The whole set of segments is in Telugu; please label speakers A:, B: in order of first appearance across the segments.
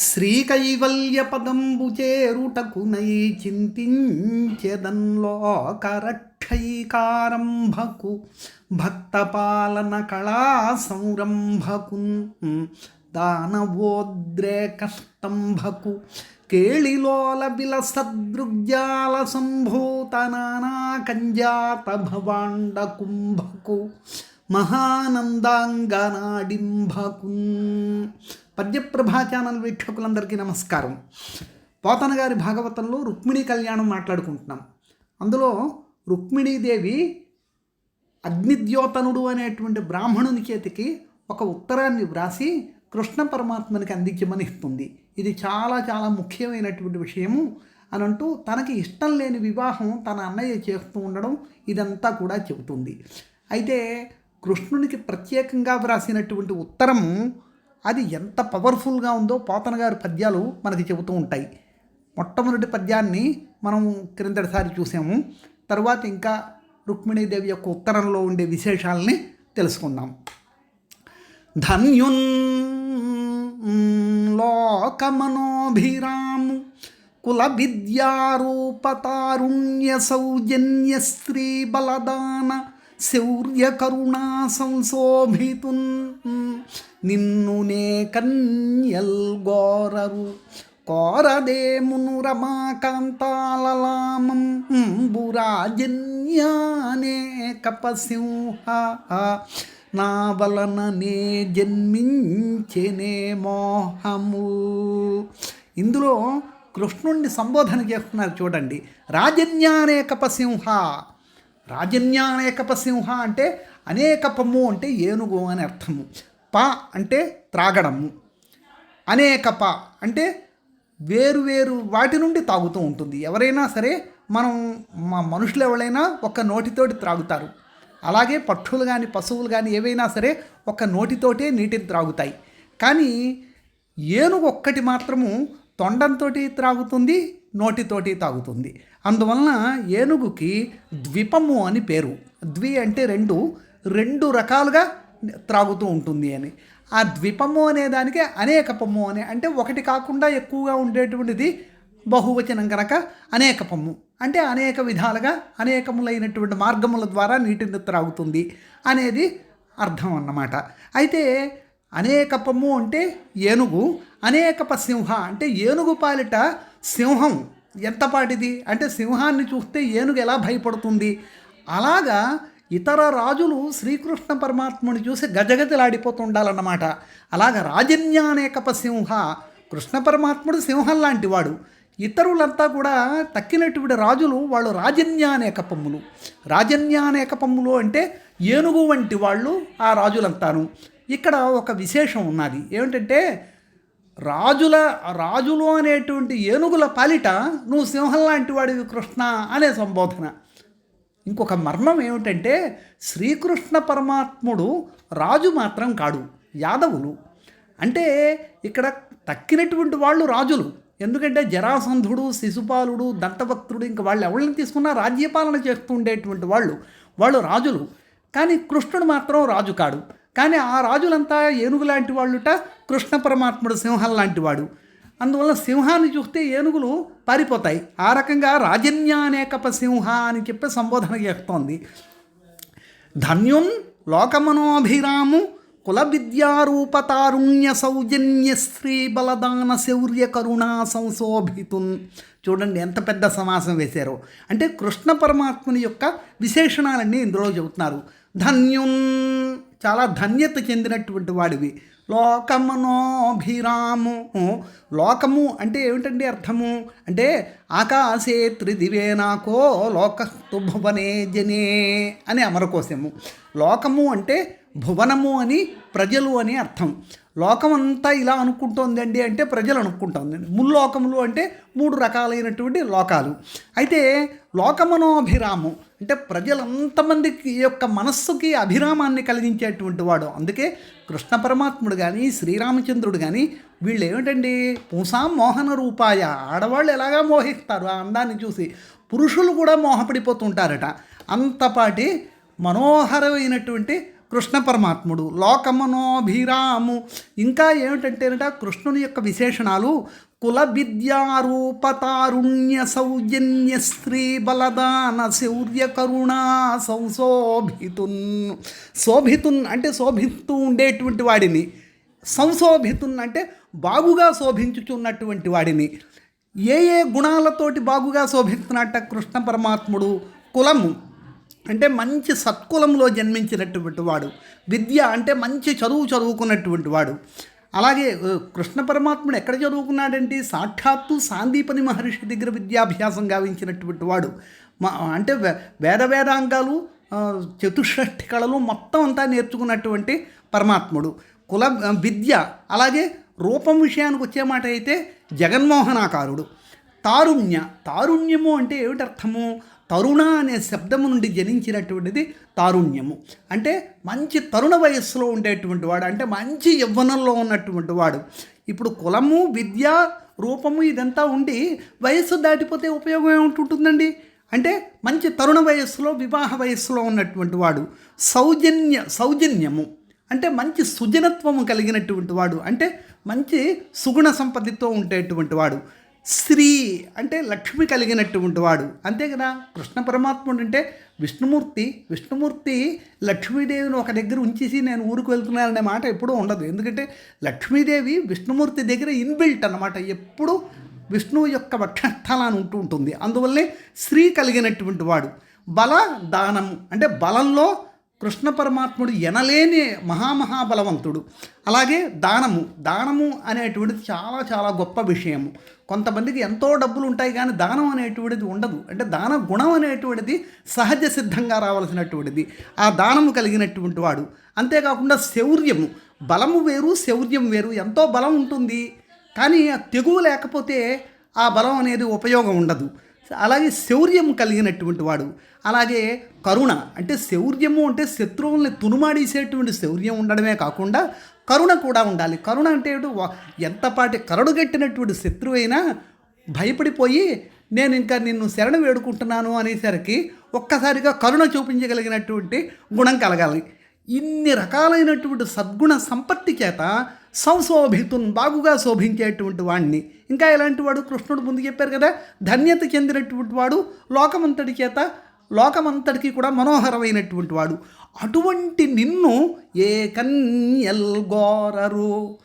A: శ్రీకైవల్య పదంబు చేరుటకునై చింతించెదన్లోకరక్షైకారంభకు భక్తపాలన కళా సంరంభకు దానవోద్రేకస్తంభకు కేళిలోల బిల సదృగ్జాల సంభూత నానా కంజాత భవాండ కుంభకు మహానందాంగనాడింభకు పద్యప్రభా ఛానల్ వీక్షకులందరికీ నమస్కారం. పోతన గారి భాగవతంలో రుక్మిణీ కళ్యాణం మాట్లాడుకుంటున్నాం. అందులో రుక్మిణీదేవి అగ్నిద్యోతనుడు అనేటువంటి బ్రాహ్మణుని చేతికి ఒక ఉత్తరాన్ని వ్రాసి కృష్ణ పరమాత్మనికి అందించమని ఇస్తుంది ఇది చాలా చాలా ముఖ్యమైనటువంటి విషయము అని అంటూ తనకి ఇష్టం లేని వివాహం తన అన్నయ్య చేస్తూ ఉండడం ఇదంతా కూడా చెబుతుంది. అయితే కృష్ణునికి ప్రత్యేకంగా వ్రాసినటువంటి ఉత్తరము అది ఎంత పవర్ఫుల్గా ఉందో పోతన గారి పద్యాలు మనకి చెబుతూ ఉంటాయి. మొట్టమొదటి పద్యాన్ని మనం క్రిందటిసారి చూసాము. తర్వాత ఇంకా రుక్మిణీదేవి యొక్క ఉత్తరంలో ఉండే విశేషాలని తెలుసుకుందాం. ధన్యున్ లోకమనోభిరాము కుల విద్యారూపతారుణ్య సౌజన్య స్త్రీ బలదాన శౌర్యకరుణా సంశోభితున్ నిన్ను నే కన్యల్ గోరరు. కోరదే రమాకాంతాలలామం బురాజన్యానే కపసింహ. నా వలననే జన్మించెనే మోహము. ఇందులో కృష్ణుణ్ణి సంబోధన చేస్తున్నారు చూడండి. రాజన్యానేకపసింహ రాజన్యానేకపసింహ అంటే అనేకపము అంటే ఏనుగు అని అర్థము. ప అంటే త్రాగడము. అనేకప అంటే వేరు వేరు వాటి నుండి తాగుతూ ఉంటుంది. ఎవరైనా సరే మనం మా మనుషులు ఎవరైనా ఒక నోటితోటి త్రాగుతారు. అలాగే పక్షులు కానీ పశువులు కానీ ఏవైనా సరే ఒక నోటితోటే నీటిని త్రాగుతాయి. కానీ ఏనుగు ఒక్కటి మాత్రము తొండంతో త్రాగుతుంది నోటితోటి తాగుతుంది. అందువలన ఏనుగుకి ద్విపము అని పేరు. ద్వి అంటే రెండు రెండు రకాలుగా త్రాగుతూ ఉంటుంది అని. ఆ ద్విపము అనే దానికి అనేకపము అని అంటే ఒకటి కాకుండా ఎక్కువగా ఉండేటువంటిది బహువచనం కనుక అనేకపము. అంటే అనేక విధాలుగా అనేకములైనటువంటి మార్గముల ద్వారా నీటిని త్రాగుతుంది అనేది అర్థం అన్నమాట. అయితే అనేకపము అంటే ఏనుగు అనేకప సింహ. అంటే ఏనుగు పాలిట సింహం. ఎంతపాటిది అంటే సింహాన్ని చూస్తే ఏనుగు ఎలా భయపడుతుంది? అలాగా ఇతర రాజులు శ్రీకృష్ణ పరమాత్ముని చూసి గజగజలాడిపోతుండాలన్నమాట. అలాగ రాజన్యానేకప సింహ. కృష్ణ పరమాత్ముడు సింహం లాంటివాడు. ఇతరులంతా కూడా తక్కినటువంటి రాజులు వాళ్ళు రాజన్యానేక పమ్ములు. రాజన్యానేక పమ్ములు అంటే ఏనుగు వంటి వాళ్ళు ఆ రాజులంతాను. ఇక్కడ ఒక విశేషం ఉన్నది. ఏమిటంటే రాజుల రాజులు అనేటువంటి ఏనుగుల పాలిట నువ్వు సింహం లాంటి వాడివి కృష్ణ అనే సంబోధన. ఇంకొక మర్మం ఏమిటంటే శ్రీకృష్ణ పరమాత్ముడు రాజు మాత్రం కాడు యాదవులు. అంటే ఇక్కడ తక్కినటువంటి వాళ్ళు రాజులు. ఎందుకంటే జరాసంధుడు శిశుపాలుడు దంతభక్తుడు ఇంక వాళ్ళు ఎవరిని తీసుకున్నా రాజ్యపాలన చేస్తూ ఉండేటువంటి వాళ్ళు వాళ్ళు రాజులు. కానీ కృష్ణుడు మాత్రం రాజు కాడు. కానీ ఆ రాజులంతా ఏనుగు లాంటి వాళ్ళుట కృష్ణ పరమాత్ముడు సింహం లాంటి వాడు. అందువల్ల సింహాన్ని చూస్తే ఏనుగులు పారిపోతాయి. ఆ రకంగా రాజన్యానేకప సింహ అని చెప్పి సంబోధన చేస్తోంది. ధన్యున్ లోకమనోభిరాము కుల విద్యారూపతారుణ్య సౌజన్య స్త్రీ బలదాన శౌర్య కరుణా సంశోభితున్. చూడండి ఎంత పెద్ద సమాసం వేశారో. అంటే కృష్ణ పరమాత్ముని యొక్క విశేషణాలన్నీ ఇందులో చెబుతున్నారు. ధన్యున్ చాలా ధన్యత చెందినటువంటి వాడివి. లోకమనోభిరాము లోకము అంటే ఏమిటండి అర్థము? అంటే ఆకాశే త్రిదివే నాకో లోకస్తు భువనే జనే అని అమరకోశము. లోకము అంటే భువనము అని ప్రజలు అని అర్థం. లోకమంతా ఇలా అనుకుంటోందండి అంటే ప్రజలు అనుకుంటోందండి. ముల్లోకములు అంటే మూడు రకాలైనటువంటి లోకాలు. అయితే లోకమనోభిరామం అంటే ప్రజలంతమందికి యొక్క మనస్సుకి అభిరామాన్ని కలిగించేటువంటి వాడు. అందుకే కృష్ణ పరమాత్ముడు కానీ శ్రీరామచంద్రుడు కానీ వీళ్ళు ఏమిటండి? పూసాం మోహన రూపాయ. ఆడవాళ్ళు ఎలాగా మోహిస్తారు? ఆ అందాన్ని చూసి పురుషులు కూడా మోహపడిపోతుంటారట. అంతపాటి మనోహరమైనటువంటి కృష్ణ పరమాత్ముడు లోకమనోభిరాము. ఇంకా ఏమిటంటేనట కృష్ణుని యొక్క విశేషణాలు కుల విద్యారూపతారుణ్య సౌజన్య స్త్రీ బలదాన శౌర్య కరుణా సంశోభితున్. శోభితున్ అంటే శోభిస్తూ ఉండేటువంటి వాడిని. సంశోభితున్ అంటే బాగుగా శోభించుచున్నటువంటి వాడిని. ఏ ఏ గుణాలతోటి బాగుగా శోభిస్తున్నట్ట కృష్ణ పరమాత్ముడు? కులము. అంటే మంచి సత్కులంలో జన్మించినటువంటి వాడు. విద్య అంటే మంచి చదువు చదువుకున్నటువంటి వాడు. అలాగే కృష్ణ పరమాత్ముడు ఎక్కడ చదువుకున్నాడంటే సాక్షాత్తు సాందీపని మహర్షి దగ్గర విద్యాభ్యాసం గావించినటువంటి వాడు. మా అంటే వే- వేద వేదాంగాలు చతుషష్ఠి కళలు మొత్తం అంతా నేర్చుకున్నటువంటి పరమాత్ముడు. కుల విద్య అలాగే రూపం విషయానికి వచ్చే మాట అయితే జగన్మోహనాకారుడు. తారుణ్య తారుణ్యము అంటే ఏమిటి అర్థము తరుణ అనే శబ్దము నుండి జనించినటువంటిది తారుణ్యము. అంటే మంచి తరుణ వయస్సులో ఉండేటువంటి వాడు అంటే మంచి యవ్వనంలో ఉన్నటువంటి వాడు. ఇప్పుడు కులము విద్య రూపము ఇదంతా ఉండి వయస్సు దాటిపోతే ఉపయోగం ఏమిటి అంటే మంచి తరుణ వయస్సులో వివాహ వయస్సులో ఉన్నటువంటి వాడు సౌజన్య సౌజన్యము. అంటే మంచి సుజనత్వము కలిగినటువంటి వాడు. అంటే మంచి సుగుణ సంపత్తితో ఉండేటువంటి వాడు. శ్రీ అంటే లక్ష్మి కలిగినటువంటి వాడు. అంతే కదా? కృష్ణ పరమాత్ముడు అంటే విష్ణుమూర్తి. విష్ణుమూర్తి లక్ష్మీదేవిని ఒక దగ్గర ఉంచేసి నేను ఊరికి వెళ్తున్నాననే మాట ఎప్పుడూ ఉండదు. ఎందుకంటే లక్ష్మీదేవి విష్ణుమూర్తి దగ్గర ఇన్బిల్ట్ అన్నమాట. ఎప్పుడు విష్ణువు యొక్క వక్షస్థలాన్ని ఉంటూ ఉంటుంది. అందువల్లే శ్రీ కలిగినటువంటి వాడు. బల దానం అంటే బలంలో కృష్ణ పరమాత్ముడు ఎనలేని మహామహాబలవంతుడు. అలాగే దానము. దానము అనేటువంటిది చాలా చాలా గొప్ప విషయము. కొంతమందికి ఎంతో డబ్బులు ఉంటాయి కానీ దానం అనేటువంటిది ఉండదు. అంటే దాన గుణం అనేటువంటిది సహజ సిద్ధంగా రావాల్సినటువంటిది. ఆ దానము కలిగినటువంటి వాడు. అంతేకాకుండా శౌర్యము. బలము వేరు శౌర్యం వేరు. ఎంతో బలం ఉంటుంది. కానీ ఆ తెగువ లేకపోతే ఆ బలం అనేది ఉపయోగం ఉండదు. అలాగే శౌర్యం కలిగినటువంటి వాడు. అలాగే కరుణ అంటే శౌర్యము అంటే శత్రువుల్ని తునుమాడేసేటువంటి శౌర్యం ఉండడమే కాకుండా కరుణ కూడా ఉండాలి. కరుణ అంటే ఎంతపాటి కరడుగట్టినటువంటి శత్రువు అయినా భయపడిపోయి నేను ఇంకా నిన్ను శరణ వేడుకుంటున్నాను అనేసరికి ఒక్కసారిగా కరుణ చూపించగలిగినటువంటి గుణం కలగాలి. ఇన్ని రకాలైనటువంటి సద్గుణ సంపత్తి చేత సంశోభితున్ బాగుగా శోభించేటువంటి వాడిని ఇంకా ఇలాంటి వాడు? కృష్ణుడు ముందు చెప్పారు కదా ధన్యత చెందినటువంటి వాడు లోకమంతటి చేత లోకమంతటికి కూడా మనోహరమైనటువంటి వాడు. అటువంటి నిన్ను ఏ కన్యల్ గోరరు?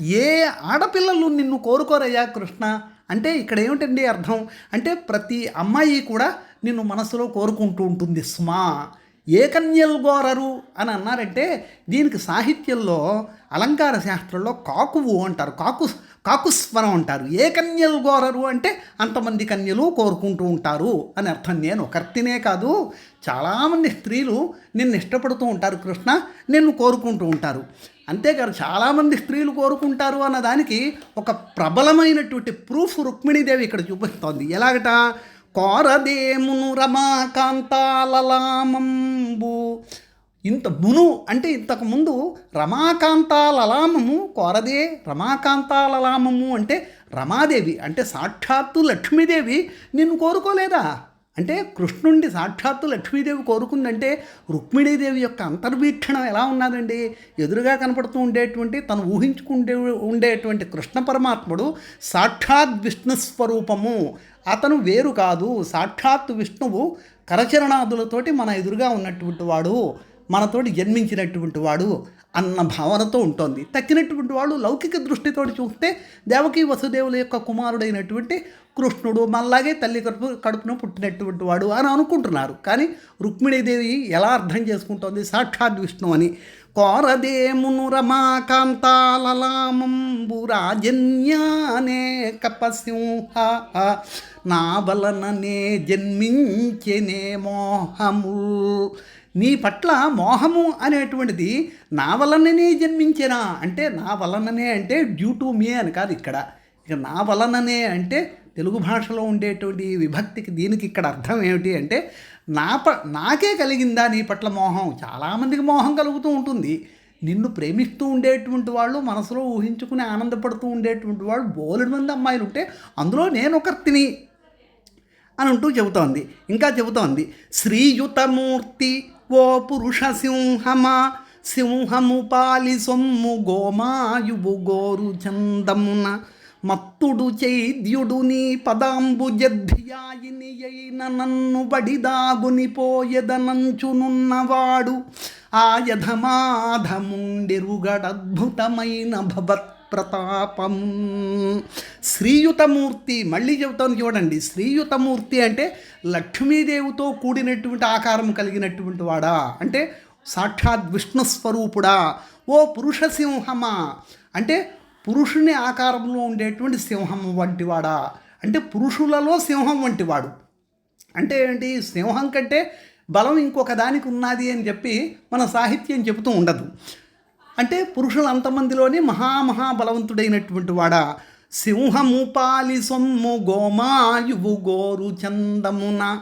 A: ఏ ఆడపిల్లలు నిన్ను కోరుకోరయ్యా కృష్ణ? అంటే ఇక్కడ ఏమిటండి అర్థం? అంటే ప్రతి అమ్మాయి కూడా నిన్ను మనసులో కోరుకుంటూ ఉంటుంది స్మా. ఏకన్యల్ గోరరు అని అన్నారంటే దీనికి సాహిత్యంలో అలంకార శాస్త్రంలో కాకువు అంటారు. కాకు కాకుస్వరం అంటారు. ఏకన్యల్ గోరరు అంటే అంతమంది కన్యలు కోరుకుంటూ ఉంటారు అని అర్థం. నేను ఒకర్తినే కాదు చాలామంది స్త్రీలు నిన్ను ఇష్టపడుతూ ఉంటారు కృష్ణ నిన్ను కోరుకుంటూ ఉంటారు. అంతేకాదు చాలామంది స్త్రీలు కోరుకుంటారు అన్నదానికి ఒక ప్రబలమైనటువంటి ప్రూఫ్ రుక్మిణీదేవి ఇక్కడ చూపిస్తోంది. ఎలాగట? కోరదేమును రమాకాంతాలలామంబు. ఇంత మును అంటే ఇంతకుముందు రమాకాంతాలలామము కోరదే రమాకాంతాలలామము అంటే రమాదేవి అంటే సాక్షాత్తు లక్ష్మీదేవి. నిన్ను కోరుకోలేదా? అంటే కృష్ణుండి సాక్షాత్తు లక్ష్మీదేవి కోరుకుందంటే రుక్మిణీదేవి యొక్క అంతర్వీక్షణ ఎలా ఉన్నదండి? ఎదురుగా కనపడుతూ ఉండేటువంటి తను ఊహించుకుంటే ఉండేటువంటి కృష్ణ పరమాత్ముడు సాక్షాత్ విష్ణు స్వరూపము. అతను వేరు కాదు సాక్షాత్ విష్ణువు కరచరణాదులతోటి మన ఎదురుగా ఉన్నటువంటి వాడు. మనతోటి జన్మించినటువంటి వాడు అన్న భావనతో ఉంటుంది. తక్కినటువంటి వాళ్ళు లౌకిక దృష్టితో చూస్తే దేవకి వసుదేవుల యొక్క కుమారుడైనటువంటి కృష్ణుడు మనలాగే తల్లి కడుపు కడుపున పుట్టినటువంటి వాడు అని అనుకుంటున్నారు. కానీ రుక్మిణీదేవి ఎలా అర్థం చేసుకుంటోంది? సాక్షాత్ విష్ణు అని. కోరదేమును రమాకాంతాలలామంబు రాజన్యానే కపసింహ నా వలననే జన్మించనే మోహము నీ పట్ల మోహము అనేటువంటిది నా వలననే జన్మించేనా? అంటే నా వలననే అంటే డ్యూ టు మీ అని కాదు ఇక్కడ. ఇక నా వలననే అంటే తెలుగు భాషలో ఉండేటువంటి విభక్తికి దీనికి ఇక్కడ అర్థం ఏమిటి అంటే నా ప నాకే కలిగిందా నీ పట్ల మోహం? చాలామందికి మోహం కలుగుతూ ఉంటుంది. నిన్ను ప్రేమిస్తూ ఉండేటువంటి వాళ్ళు మనసులో ఊహించుకుని ఆనందపడుతూ ఉండేటువంటి వాళ్ళు బోలెడు మంది అమ్మాయిలు ఉంటే అందులో నేను ఒకర్తిని అని అంటూ చెబుతోంది. ఇంకా చెబుతోంది. శ్రీయుతమూర్తి ఓ పురుష సింహమా సింహము పాలి సొమ్ము గోమాయువు గోరు చందమున. మత్తుడు చైద్యుడు నీ పదాంబు జద్ధియాయిని అయిన నన్ను బడిదాగుని పోయెదనంచునున్నవాడు. ఆ యధమాధముండెరుగడద్భుతమైన భవత్ ప్రతాపం. శ్రీయుతమూర్తి మళ్ళీ చెబుతాను చూడండి. శ్రీయుతమూర్తి అంటే లక్ష్మీదేవితో కూడినటువంటి ఆకారం కలిగినటువంటి వాడా? అంటే సాక్షాత్ విష్ణు స్వరూపుడా? ఓ పురుష సింహమా? అంటే పురుషుని ఆకారంలో ఉండేటువంటి సింహం వంటివాడా అంటే పురుషులలో సింహం వంటివాడు అంటే ఏంటి? సింహం కంటే బలం ఇంకొక దానికి ఉన్నది అని చెప్పి మన సాహిత్యం చెబుతూ ఉండదు. అంటే పురుషులు అంతమందిలోనే మహామహా బలవంతుడైనటువంటి వాడా. సింహము పాలి సొమ్ము గోమాయువు గోరు చందమున.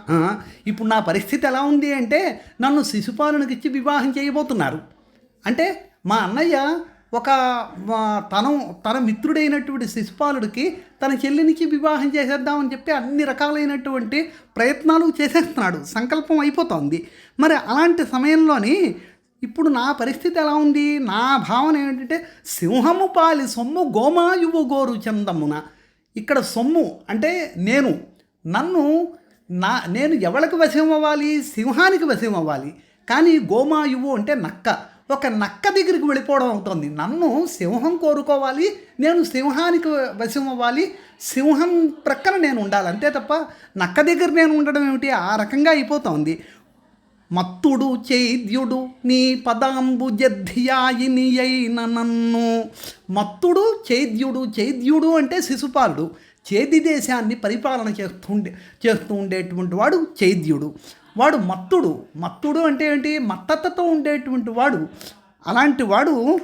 A: ఇప్పుడు నా పరిస్థితి ఎలా ఉంది అంటే నన్ను శిశుపాలనకి ఇచ్చి వివాహం చేయబోతున్నారు. అంటే మా అన్నయ్య ఒక ఆ, తన తన మిత్రుడైనటువంటి శిశుపాలుడికి తన చెల్లినికి వివాహం చేసేద్దామని చెప్పి అన్ని రకాలైనటువంటి ప్రయత్నాలు చేసేస్తున్నాడు. సంకల్పం అయిపోతోంది. మరి అలాంటి సమయంలోని ఇప్పుడు నా పరిస్థితి ఎలా ఉంది? నా భావన ఏంటంటే సింహము పాలి సొమ్ము గోమాయువు గోరు చందమున. ఇక్కడ సొమ్ము అంటే నేను. నన్ను నా నేను ఎవరికి వశం అవ్వాలి? సింహానికి వశం అవ్వాలి. కానీ గోమాయువు అంటే నక్క. ఒక నక్క దగ్గరికి వెళ్ళిపోవడం అవుతుంది. నన్ను సింహం కోరుకోవాలి నేను సింహానికి వశం అవ్వాలి సింహం ప్రక్కన నేను ఉండాలి. అంతే తప్ప నక్క దగ్గర నేను ఉండడం ఏమిటి? ఆ రకంగా అయిపోతుంది. మత్తుడు చైద్యుడు నీ పదాంబు జద్ధియాయిని అయిన నన్ను. మత్తుడు చైద్యుడు చైద్యుడు అంటే శిశుపాలుడు. చేది దేశాన్ని పరిపాలన చేస్తుండే చేస్తూ ఉండేటువంటి వాడు చైద్యుడు. వాడు మత్తుడు. మత్తుడు అంటే ఏంటి? మత్తతతో ఉండేటువంటి వాడు. అలాంటి వాడు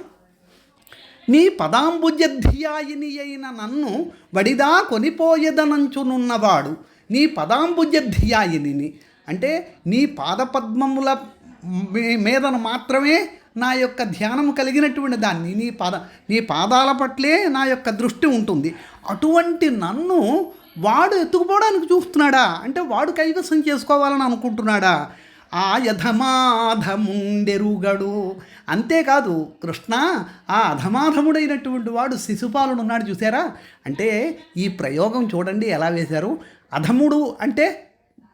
A: నీ పదాంబుజధ్యాయిని అయిన నన్ను వడిదా కొనిపోయేదనంచునున్నవాడు. నీ పదాంబుజధ్యాయిని అంటే నీ పాదపద్మముల మీ- మీదన మాత్రమే నా యొక్క ధ్యానం కలిగినటువంటి దాన్ని నీ పాద నీ పాదాల పట్లే నా యొక్క దృష్టి ఉంటుంది. అటువంటి నన్ను వాడు ఎత్తుకుపోవడానికి చూస్తున్నాడా? అంటే వాడు కైవసం చేసుకోవాలని అనుకుంటున్నాడా? ఆ యధమాధముండెరుగడు. అంతేకాదు కృష్ణ ఆ అధమాధముడైనటువంటి వాడు శిశుపాలుడు ఉన్నాడు చూసారా? అంటే ఈ ప్రయోగం చూడండి ఎలా వేశారు. అధముడు అంటే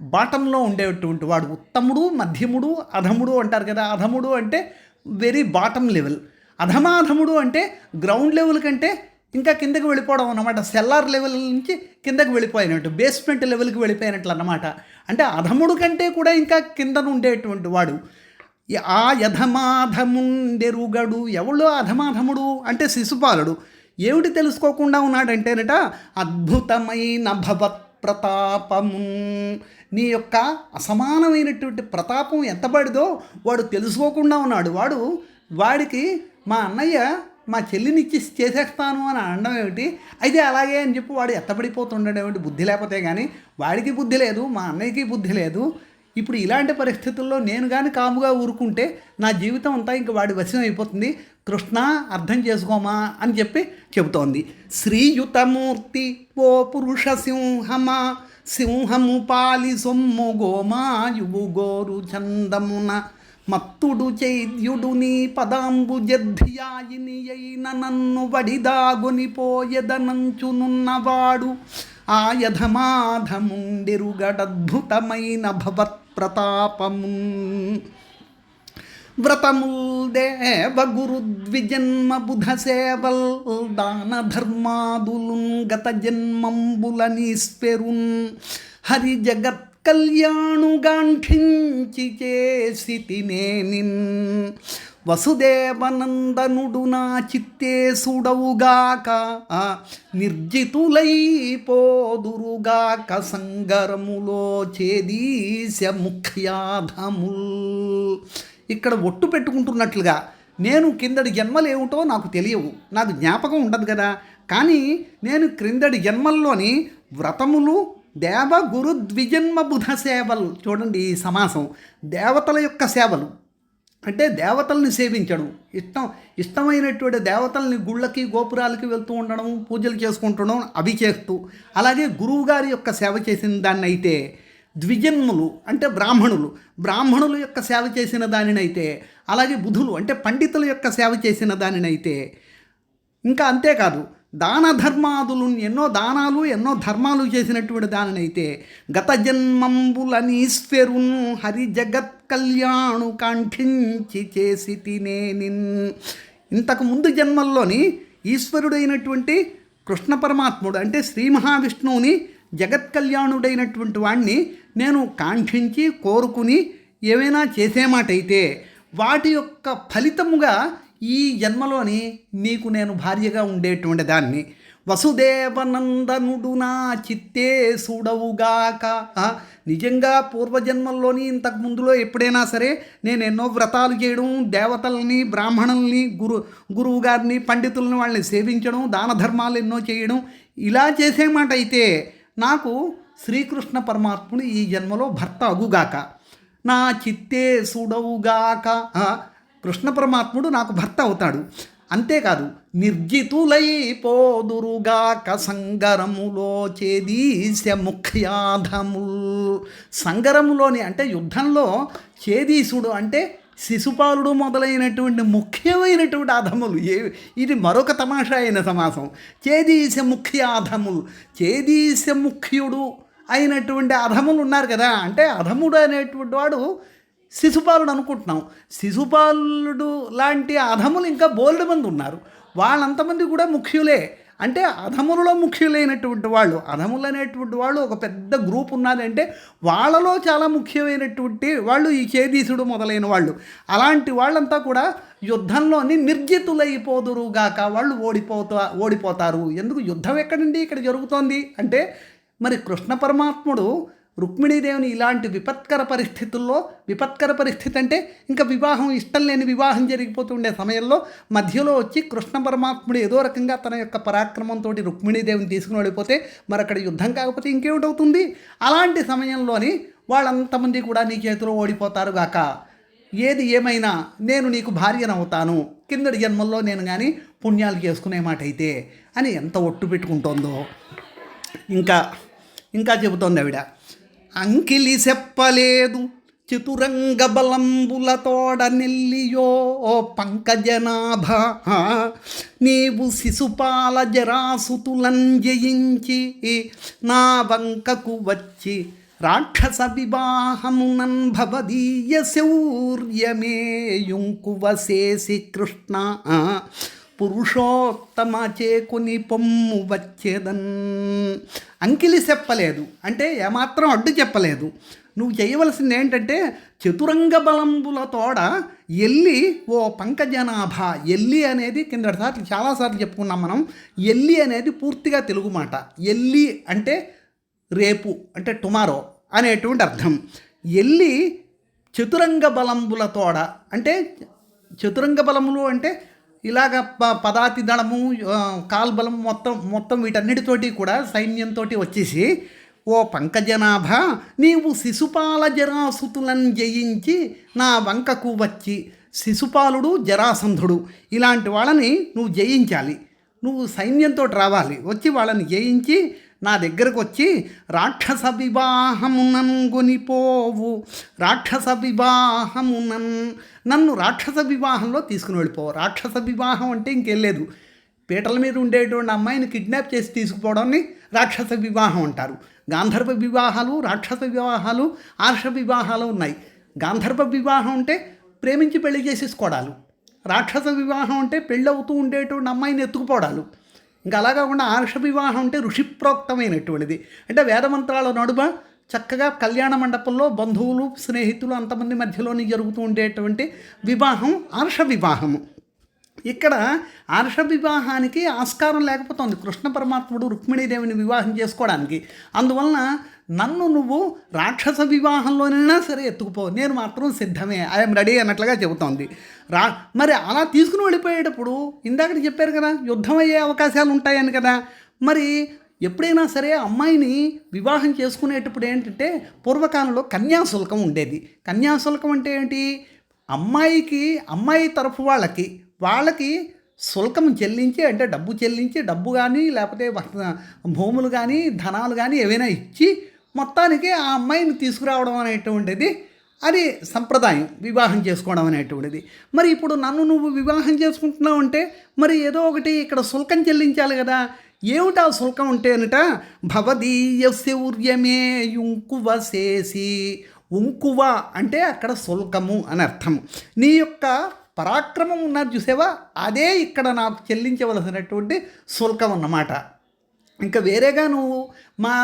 A: బాటంలో ఉండేటువంటి వాడు ఉత్తముడు మధ్యముడు అధముడు అంటారు కదా. అధముడు అంటే వెరీ బాటమ్ లెవెల్ అధమాధముడు అంటే గ్రౌండ్ లెవెల్ కంటే ఇంకా కిందకి వెళ్ళిపోవడం అన్నమాట. సెల్లార్ లెవెల్ నుంచి కిందకి వెళ్ళిపోయినట్టు బేస్మెంట్ లెవెల్కి వెళ్ళిపోయినట్లు అన్నమాట. అంటే అధముడు కంటే కూడా ఇంకా కిందన ఉండేటువంటి వాడు. ఆ యధమాధముండెరుగడు. ఎవడు అధమాధముడు? అంటే శిశుపాలుడు. ఏమిటి తెలుసుకోకుండా ఉన్నాడంటేనట అద్భుతమైన భవత్ ప్రతాపము. నీ యొక్క అసమానమైనటువంటి ప్రతాపం ఎంత పడిదో వాడు తెలుసుకోకుండా ఉన్నాడు. వాడు వాడికి మా అన్నయ్య మా చెల్లినిచ్చి చేసేస్తాను అని అనడం ఏమిటి? అయితే అలాగే అని చెప్పి వాడు ఎత్తబడిపోతుండడం ఏమిటి? బుద్ధి లేకపోతే కానీ వాడికి బుద్ధి లేదు మా అన్నయ్యకి బుద్ధి లేదు. ఇప్పుడు ఇలాంటి పరిస్థితుల్లో నేను కానీ కాముగా ఊరుకుంటే నా జీవితం అంతా ఇంకా వాడి వశం అయిపోతుంది. కృష్ణ అర్థం చేసుకోమా అని చెప్పి చెబుతోంది. శ్రీయుతమూర్తి ఓ పురుష సింహమా సింహము పాలి సొమ్ము గోమాయువు గోరు చందమున. మత్తుడు చైద్యుడు నీ పదాంబు జద్ధియాయిని అయిన నన్ను వడిదాగుని పోయెదనంచునున్నవాడు. ఆ భవత్ ప్రతాపము వ్రతముల్ దేవ గురు ద్విజన్మ బుధ సేవల్ దాన ధర్మాదులున్ గత జన్మంబుల నిస్పెరున్ హరి జగత్ కళ్యాణుగాంఠించి చేసి తినేనిన్ వసుదేవనందనుడు నా చిత్తే సుడవుగాక నిర్జితులైపోదురుగాక సంగరములో చేదీశ ముఖ్యాధముల్ ఇక్కడ ఒట్టు పెట్టుకుంటున్నట్లుగా నేను కిందడి జన్మలు ఏమిటో నాకు తెలియవు. నాకు జ్ఞాపకం ఉండదు కదా. కానీ నేను క్రిందటి జన్మల్లోని వ్రతములు దేవ గురు ద్విజన్మ బుధ సేవలు చూడండి ఈ సమాసం దేవతల యొక్క సేవలు. అంటే దేవతల్ని సేవించడం. ఇష్టం ఇష్టమైనటువంటి దేవతల్ని గుళ్ళకి గోపురాలకి వెళ్తూ ఉండడం పూజలు చేసుకుంటడం అవి చేస్తూ అలాగే గురువుగారి యొక్క సేవ చేసిన దాన్ని అయితే ద్విజన్ములు అంటే బ్రాహ్మణులు. బ్రాహ్మణుల యొక్క సేవ చేసిన దానినైతే అలాగే బుధులు అంటే పండితుల యొక్క సేవ చేసిన దానినైతే ఇంకా అంతేకాదు దాన ధర్మాదులు ఎన్నో దానాలు ఎన్నో ధర్మాలు చేసినటువంటి దానినైతే గత జన్మంబులనీశ్వరున్ హరి జగత్ కళ్యాణు కాంక్షించి చేసి తినే నిన్. ఇంతకు ముందు జన్మల్లోని ఈశ్వరుడైనటువంటి కృష్ణ పరమాత్ముడు అంటే శ్రీ మహావిష్ణువుని జగత్ కళ్యాణుడైనటువంటి వాణ్ణి నేను కాంక్షించి కోరుకుని ఏమైనా చేసేమాటైతే వాటి యొక్క ఫలితముగా ఈ జన్మలోని నీకు నేను భార్యగా ఉండేటువంటి దాన్ని. వసుదేవనందనుడు నా చిత్తే చూడవుగాక నిజంగా పూర్వజన్మల్లోని ఇంతకు ముందులో ఎప్పుడైనా సరే నేను ఎన్నో వ్రతాలు చేయడం దేవతల్ని బ్రాహ్మణుల్ని గురు గురువు గారిని పండితుల్ని వాళ్ళని సేవించడం దాన ధర్మాలు ఎన్నో చేయడం ఇలా చేసేమాట అయితే నాకు శ్రీకృష్ణ పరమాత్ముడు ఈ జన్మలో భర్త అగుగాక. నా చిత్తే సుడవుగాక. కృష్ణ పరమాత్ముడు నాకు భర్త అవుతాడు. అంతేకాదు నిర్జితులైపోదురుగాక సంగరములో చేదీశ ముఖ్యాధముల్ సంగరములోని అంటే యుద్ధంలో చేదీసుడు అంటే శిశుపాలుడు మొదలైనటువంటి ముఖ్యమైనటువంటి అధములు. ఏ ఇది మరొక తమాషా అయిన సమాసం. చేదీశ ముఖ్యాధములు చేదీశ ముఖ్యుడు అయినటువంటి అధములు ఉన్నారు కదా అంటే అధముడు అనేటువంటి వాడు శిశుపాలుడు అనుకుంటున్నాం. శిశుపాలుడు లాంటి అధములు ఇంకా బోల్డ్ మంది ఉన్నారు. వాళ్ళంతమంది కూడా ముఖ్యులే. అంటే అధములలో ముఖ్యులైనటువంటి వాళ్ళు అధములు అనేటువంటి వాళ్ళు ఒక పెద్ద గ్రూప్ ఉన్నారంటే వాళ్ళలో చాలా ముఖ్యమైనటువంటి వాళ్ళు ఈ చేదీసుడు మొదలైన వాళ్ళు. అలాంటి వాళ్ళంతా కూడా యుద్ధంలోని నిర్జితులైపోదురుగాక వాళ్ళు ఓడిపోతా ఓడిపోతారు. ఎందుకు? యుద్ధం ఎక్కడండి? ఇక్కడ జరుగుతోంది. అంటే మరి కృష్ణ పరమాత్ముడు రుక్మిణీదేవిని ఇలాంటి విపత్కర పరిస్థితుల్లో విపత్కర పరిస్థితి అంటే ఇంకా వివాహం ఇష్టం లేని వివాహం జరిగిపోతుండే సమయంలో మధ్యలో వచ్చి కృష్ణ పరమాత్ముడు ఏదో రకంగా తన యొక్క పరాక్రమంతో రుక్మిణీదేవిని తీసుకుని వెళ్ళిపోతే మరి అక్కడ యుద్ధం కాకపోతే ఇంకేమిటవుతుంది? అలాంటి సమయంలోని వాళ్ళంతమంది కూడా నీ చేతిలో ఓడిపోతారు గాక. ఏది ఏమైనా నేను నీకు భార్యనవుతాను. కిందటి జన్మల్లో నేను కానీ పుణ్యాలు చేసుకునే మాట అయితే అని ఎంత ఒట్టు పెట్టుకుంటోందో. ఇంకా ఇంకా చెబుతోంది ఆవిడ. అంకిలి చెప్పలేదు చతురంగ బలంబులతోడ నెల్లియో ఓ పంకజనాభ. నీవు శిశుపాల జరాసుతులం జయించి నా వంకకు వచ్చి రాక్షస వివాహమునన్ భవదీయ శౌర్యమే యుంకువశేసి కృష్ణ. పురుషోత్తమ చేకుని పొమ్ము వచ్చేదన్. అంకిలి చెప్పలేదు. అంటే ఏమాత్రం అడ్డు చెప్పలేదు. నువ్వు చేయవలసింది ఏంటంటే చతురంగ బలంబుల తోడ ఎల్లి ఓ పంకజనాభ ఎల్లి అనేది కిందటిసార్లు చాలాసార్లు చెప్పుకున్నాం మనం. ఎల్లి అనేది పూర్తిగా తెలుగు మాట. ఎల్లి అంటే రేపు అంటే టుమారో అనేటువంటి అర్థం. ఎల్లి చతురంగ బలంబుల తోడ అంటే చతురంగ బలములు అంటే ఇలాగ ప పదాతి దళము కాల్బలం మొత్తం మొత్తం వీటన్నిటితోటి కూడా సైన్యంతో వచ్చేసి ఓ పంకజనాభ నీవు శిశుపాల జరాసుతులను జయించి నా వంకకు వచ్చి శిశుపాలుడు జరాసంధుడు. ఇలాంటి వాళ్ళని నువ్వు జయించాలి. నువ్వు సైన్యంతో రావాలి. వచ్చి వాళ్ళని జయించి నా దగ్గరకు వచ్చి రాక్షస వివాహమునన్ గొనిపోవు రాక్షస వివాహమునన్ నన్ను రాక్షస వివాహంలో తీసుకుని వెళ్ళిపోవు రాక్షస వివాహం అంటే ఇంకేం లేదు. పీటల మీద ఉండేటువంటి అమ్మాయిని కిడ్నాప్ చేసి తీసుకుపోవడాన్ని రాక్షస వివాహం అంటారు. గాంధర్వ వివాహాలు రాక్షస వివాహాలు ఆర్ష వివాహాలు ఉన్నాయి. గాంధర్వ వివాహం అంటే ప్రేమించి పెళ్ళి చేసేసుకోవడాలు రాక్షస వివాహం అంటే పెళ్ళవుతూ ఉండేటువంటి అమ్మాయిని ఎత్తుకుపోవడాలు ఇంకా అలా కాకుండా ఆర్ష వివాహం అంటే ఋషిప్రోక్తమైనటువంటిది. అంటే వేదమంత్రాల నడుమ చక్కగా కళ్యాణ మండపంలో బంధువులు స్నేహితులు అంతమంది మధ్యలోని జరుగుతూ ఉండేటువంటి వివాహం ఆర్ష వివాహము. ఇక్కడ ఆర్ష వివాహానికి ఆస్కారం లేకపోతుంది. కృష్ణ పరమాత్ముడు రుక్మిణీదేవిని వివాహం చేసుకోవడానికి. అందువలన నన్ను నువ్వు రాక్షస వివాహంలోనైనా సరే ఎత్తుకుపో. నేను మాత్రం సిద్ధమే. ఐఎమ్ రెడీ అన్నట్లుగా చెబుతోంది. రా మరి అలా తీసుకుని వెళ్ళిపోయేటప్పుడు ఇందాక చెప్పారు కదా యుద్ధం అయ్యే అవకాశాలు ఉంటాయని కదా. మరి ఎప్పుడైనా సరే అమ్మాయిని వివాహం చేసుకునేటప్పుడు ఏంటంటే పూర్వకాలంలో కన్యాశుల్కం ఉండేది. కన్యాశుల్కం అంటే ఏంటి? అమ్మాయికి అమ్మాయి తరఫు వాళ్ళకి వాళ్ళకి శుల్కం చెల్లించి అంటే డబ్బు చెల్లించి డబ్బు కానీ లేకపోతే భూములు కానీ ధనాలు కానీ ఏవైనా ఇచ్చి మొత్తానికి ఆ అమ్మాయిని తీసుకురావడం అనేటువంటిది అది సంప్రదాయం వివాహం చేసుకోవడం అనేటువంటిది. మరి ఇప్పుడు నన్ను నువ్వు వివాహం చేసుకుంటున్నావు అంటే మరి ఏదో ఒకటి ఇక్కడ శుల్కం చెల్లించాలి కదా. ఏమిటా శుల్కం ఉంటే అనట? భవదీయ శౌర్యమే యుంకువ చేసి ఉంకువ అంటే అక్కడ శుల్కము అని అర్థం. నీ యొక్క పరాక్రమం ఉన్నారు చూసేవా? అదే ఇక్కడ నాకు చెల్లించవలసినటువంటి శుల్కం అన్నమాట. ఇంకా వేరేగా నువ్వు మా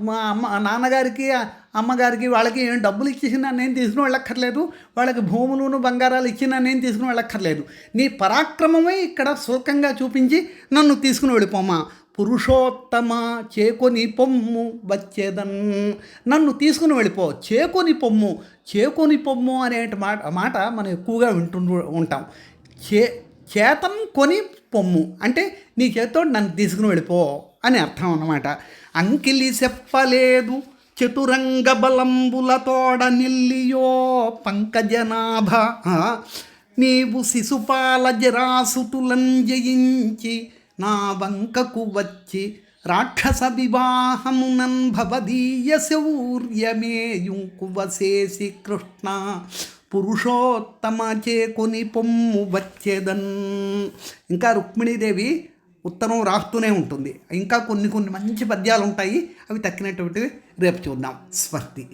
A: మా అమ్మ నాన్నగారికి అమ్మగారికి వాళ్ళకి ఏం డబ్బులు ఇచ్చేసినా నేను తీసుకుని వెళ్ళక్కర్లేదు. వాళ్ళకి భూములను బంగారాలు ఇచ్చినా నేను తీసుకుని వెళ్ళక్కర్లేదు. నీ పరాక్రమమే ఇక్కడ శుల్కంగా చూపించి నన్ను తీసుకుని వెళ్ళిపోమా. పురుషోత్తమ చేకొని పొమ్ము వచ్చేదన్. నన్ను తీసుకుని వెళ్ళిపో చేకొని పొమ్ము. చేకొని పొమ్ము అనే మాట మాట మనం ఎక్కువగా వింటు ఉంటాం. చే చేతం కొని పొమ్ము. అంటే నీ చేతితో నన్ను తీసుకుని వెళ్ళిపో. అని అర్థం అన్నమాట. అంకిలి చెప్పలేదు చతురంగ బలంబులతోడ నిల్లియో పంకజనాభ. నీవు శిశుపాల జయించి నా వంకకు వచ్చి రాక్షస వివాహమునన్ భవదీయ శౌర్యమేయుంకువశేసి కృష్ణ. పురుషోత్తమ చేకొని పొమ్ము వచ్చేదన్. ఇంకా రుక్మిణీదేవి ఉత్తరం రాస్తూనే ఉంటుంది. ఇంకా కొన్ని కొన్ని మంచి పద్యాలు ఉంటాయి అవి తక్కినటువంటివి రేపు చూద్దాం. స్వర్తి.